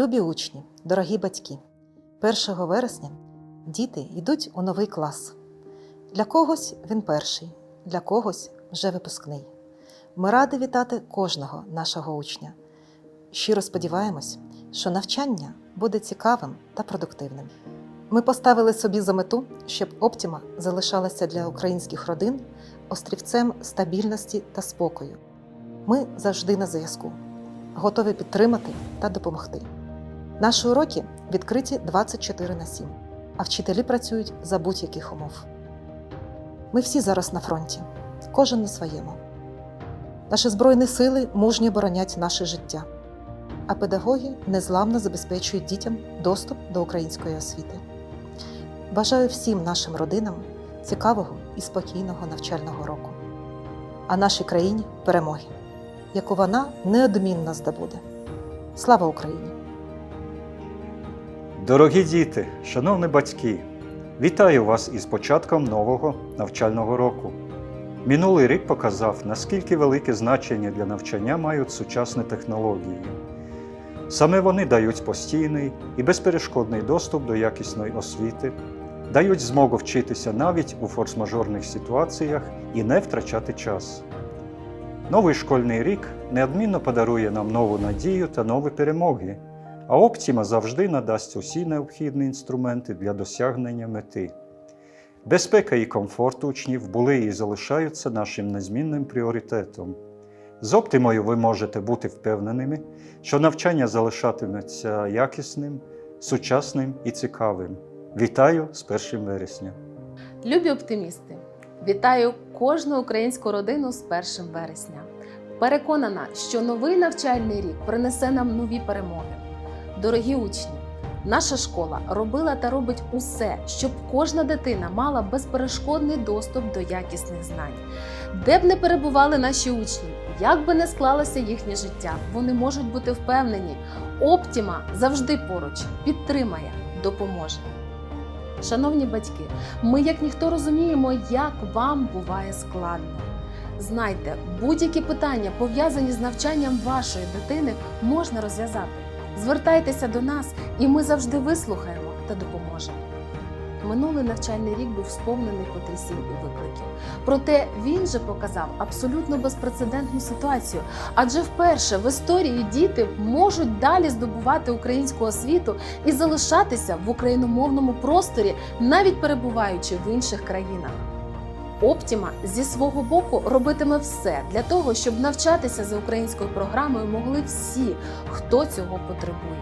Любі учні, дорогі батьки, 1 вересня діти йдуть у новий клас. Для когось він перший, для когось вже випускний. Ми раді вітати кожного нашого учня. Щиро сподіваємось, що навчання буде цікавим та продуктивним. Ми поставили собі за мету, щоб Оптіма залишалася для українських родин острівцем стабільності та спокою. Ми завжди на зв'язку, готові підтримати та допомогти. Наші уроки відкриті 24 на 7, а вчителі працюють за будь-яких умов. Ми всі зараз на фронті, кожен на своєму. Наші збройні сили мужньо боронять наше життя, а педагоги незламно забезпечують дітям доступ до української освіти. Бажаю всім нашим родинам цікавого і спокійного навчального року, а нашій країні перемоги, яку вона неодмінно здобуде. Слава Україні! Дорогі діти, шановні батьки, вітаю вас із початком нового навчального року. Минулий рік показав, наскільки велике значення для навчання мають сучасні технології. Саме вони дають постійний і безперешкодний доступ до якісної освіти, дають змогу вчитися навіть у форс-мажорних ситуаціях і не втрачати час. Новий школьний рік неодмінно подарує нам нову надію та нові перемоги. А Оптіма завжди надасть усі необхідні інструменти для досягнення мети. Безпека і комфорт учнів були і залишаються нашим незмінним пріоритетом. З Оптимою ви можете бути впевненими, що навчання залишатиметься якісним, сучасним і цікавим. Вітаю з 1 вересня! Любі оптимісти! Вітаю кожну українську родину з 1 вересня. Переконана, що новий навчальний рік принесе нам нові перемоги. Дорогі учні, наша школа робила та робить усе, щоб кожна дитина мала безперешкодний доступ до якісних знань. Де б не перебували наші учні, як би не склалося їхнє життя, вони можуть бути впевнені, Оптіма завжди поруч, підтримає, допоможе. Шановні батьки, ми як ніхто розуміємо, як вам буває складно. Знайте, будь-які питання, пов'язані з навчанням вашої дитини, можна розв'язати. Звертайтеся до нас, і ми завжди вислухаємо та допоможемо. Минулий навчальний рік був сповнений потрясінь і викликів. Проте він же показав абсолютно безпрецедентну ситуацію, адже вперше в історії діти можуть далі здобувати українську освіту і залишатися в україномовному просторі, навіть перебуваючи в інших країнах. Оптіма зі свого боку робитиме все для того, щоб навчатися за українською програмою могли всі, хто цього потребує.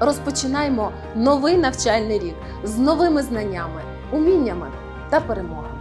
Розпочинаємо новий навчальний рік з новими знаннями, уміннями та перемогами.